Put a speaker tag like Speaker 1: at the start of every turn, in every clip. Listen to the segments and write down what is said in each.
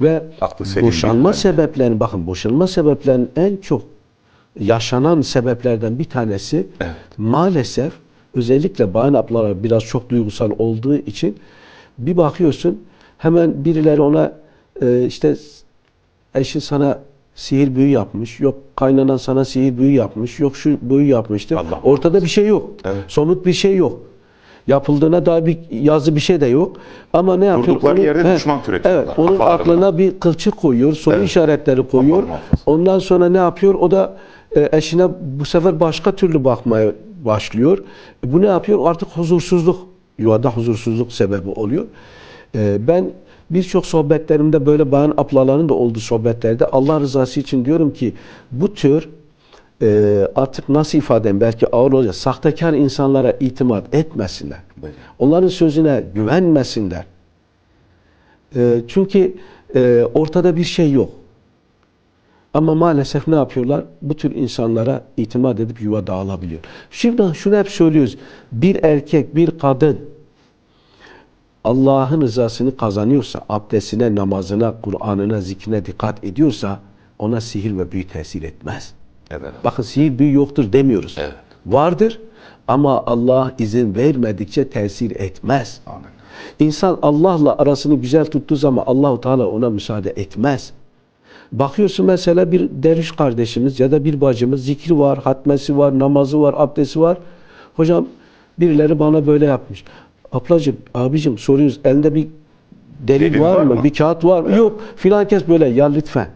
Speaker 1: Ve
Speaker 2: Aklı
Speaker 1: boşanma
Speaker 2: değil,
Speaker 1: sebeplerini bakın boşanma sebeplerinin en çok yaşanan sebeplerden bir tanesi
Speaker 2: Evet.
Speaker 1: maalesef özellikle bayan ablalar biraz çok duygusal olduğu için bir bakıyorsun hemen birileri ona e, işte eşin sana sihir büyü yapmış, yok kaynanan sana sihir büyü yapmış, yok şu büyü yapmıştır.
Speaker 2: Allah
Speaker 1: Ortada bir şey yok.
Speaker 2: Evet.
Speaker 1: Somut bir şey yok. Yapıldığına dair bir yazı bir şey de yok. Ama ne yapıyor?
Speaker 2: Durdukları
Speaker 1: Onu-
Speaker 2: yerde
Speaker 1: He,
Speaker 2: düşman türetiyorlar.
Speaker 1: Evet, onun
Speaker 2: Kafalarına.
Speaker 1: aklına bir kılçık koyuyor, soru
Speaker 2: Evet.
Speaker 1: işaretleri koyuyor. Ondan sonra ne yapıyor? O da e, eşine bu sefer başka türlü bakmaya başlıyor. Bu ne yapıyor? Artık huzursuzluk, yuvada huzursuzluk sebebi oluyor. E, ben birçok sohbetlerimde böyle bayan ablaların da olduğu sohbetlerde Allah rızası için diyorum ki bu tür e, artık nasıl ifade edeyim belki ağır olacak. Sahtekar insanlara itimat etmesinler.
Speaker 2: Böyle.
Speaker 1: Onların sözüne güvenmesinler. E, çünkü e, ortada bir şey yok. Ama maalesef ne yapıyorlar? Bu tür insanlara itimat edip yuva dağılabiliyor. Şimdi şunu hep söylüyoruz. Bir erkek, bir kadın Allah'ın rızasını kazanıyorsa, abdestine, namazına, Kur'an'ına, zikrine dikkat ediyorsa ona sihir ve büyü tesir etmez.
Speaker 2: Evet.
Speaker 1: Bakın sihir büyü yoktur demiyoruz.
Speaker 2: Evet.
Speaker 1: Vardır ama Allah izin vermedikçe tesir etmez.
Speaker 2: Amin.
Speaker 1: İnsan Allah'la arasını güzel tuttuğu zaman Allahu Teala ona müsaade etmez. Bakıyorsun mesela bir derviş kardeşimiz ya da bir bacımız zikri var, hatmesi var, namazı var, abdesti var. Hocam birileri bana böyle yapmış. Ablacığım, abicim soruyoruz elinde bir delil,
Speaker 2: Delil
Speaker 1: var,
Speaker 2: var
Speaker 1: mı?
Speaker 2: mı?
Speaker 1: Bir kağıt var mı? Yok. Filan kes böyle ya lütfen.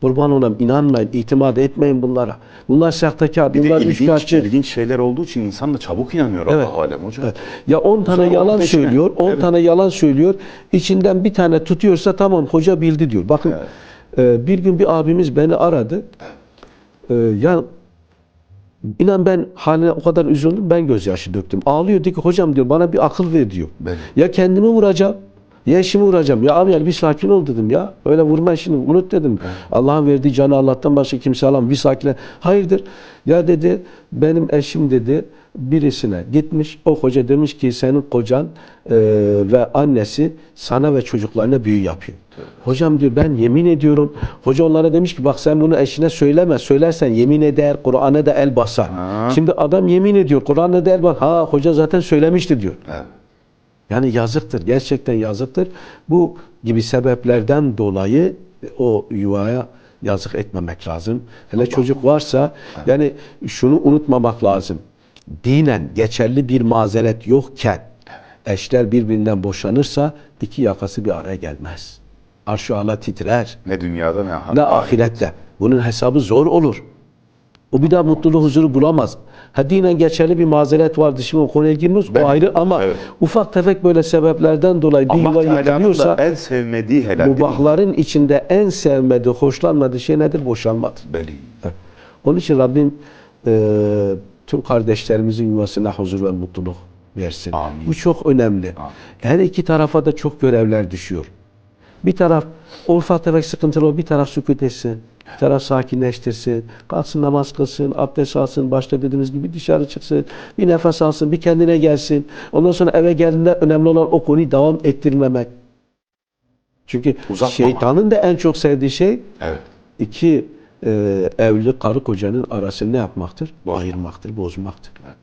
Speaker 1: Kurban olayım inanmayın, itimat etmeyin bunlara. Bunlar sahtekar,
Speaker 2: Bir
Speaker 1: bunlar
Speaker 2: ilginç,
Speaker 1: üçkağıtçı.
Speaker 2: ilginç şeyler olduğu için insan da çabuk inanıyor
Speaker 1: Evet.
Speaker 2: Allah alem hocam.
Speaker 1: Evet. Ya 10 tane
Speaker 2: Sonra
Speaker 1: yalan
Speaker 2: peşine.
Speaker 1: söylüyor, 10
Speaker 2: Evet.
Speaker 1: tane yalan söylüyor. İçinden bir tane tutuyorsa tamam hoca bildi diyor. Bakın e, bir gün bir abimiz beni aradı. E, ya inan ben haline o kadar üzüldüm ben gözyaşı döktüm. Ağlıyor diyor ki hocam diyor bana bir akıl ver diyor.
Speaker 2: Ben-
Speaker 1: Ya kendimi vuracağım ya eşimi vuracağım. Ya abi yani bir sakin ol dedim ya. Öyle vurma işini unut dedim. Allah'ın verdiği canı Allah'tan başka kimse alamam. Bir sakin. Hayırdır? Ya dedi benim eşim dedi birisine gitmiş. O hoca demiş ki senin kocan e, ve annesi sana ve çocuklarına büyü yapıyor. Hocam diyor ben yemin ediyorum. Hoca onlara demiş ki bak sen bunu eşine söyleme. Söylersen yemin eder Kur'an'a da el basar.
Speaker 2: Ha.
Speaker 1: Şimdi adam yemin ediyor. Kur'an'a da el basar. Ha hoca zaten söylemişti diyor.
Speaker 2: Evet.
Speaker 1: Yani yazıktır. Gerçekten yazıktır. Bu gibi sebeplerden dolayı o yuvaya yazık etmemek lazım. Hele çocuk varsa yani şunu unutmamak lazım. Dinen geçerli bir mazeret yokken eşler birbirinden boşanırsa iki yakası bir araya gelmez. Arş-ı ala titrer.
Speaker 2: Ne dünyada ne,
Speaker 1: Ne ahirette. Bunun hesabı zor olur. O bir daha mutluluğu, huzuru bulamaz. Ha dinen geçerli bir mazeret vardı. Şimdi o konuya girmiyoruz.
Speaker 2: Ben-
Speaker 1: o ayrı ama
Speaker 2: Evet.
Speaker 1: ufak tefek böyle sebeplerden dolayı bir yuva yıkılıyorsa
Speaker 2: en sevmediği helal
Speaker 1: mubahların içinde en sevmediği, hoşlanmadığı şey nedir? Boşanmadır.
Speaker 2: Beli.
Speaker 1: Evet. Onun için Rabbim e, tüm kardeşlerimizin yuvasına huzur ve mutluluk versin.
Speaker 2: Amin.
Speaker 1: Bu çok önemli.
Speaker 2: Amin.
Speaker 1: Her iki tarafa da çok görevler düşüyor. Bir taraf o ufak tefek sıkıntılı o bir taraf sükut etsin. Taraf sakinleştirsin. Kalksın namaz kılsın, abdest alsın, başta dediğimiz gibi dışarı çıksın. Bir nefes alsın, bir kendine gelsin. Ondan sonra eve geldiğinde önemli olan o konuyu devam ettirmemek. Çünkü
Speaker 2: Uzatmamak.
Speaker 1: şeytanın da en çok sevdiği şey
Speaker 2: Evet.
Speaker 1: iki e, evli karı kocanın arasını ne yapmaktır?
Speaker 2: Bozmak.
Speaker 1: Ayırmaktır, bozmaktır.
Speaker 2: Evet.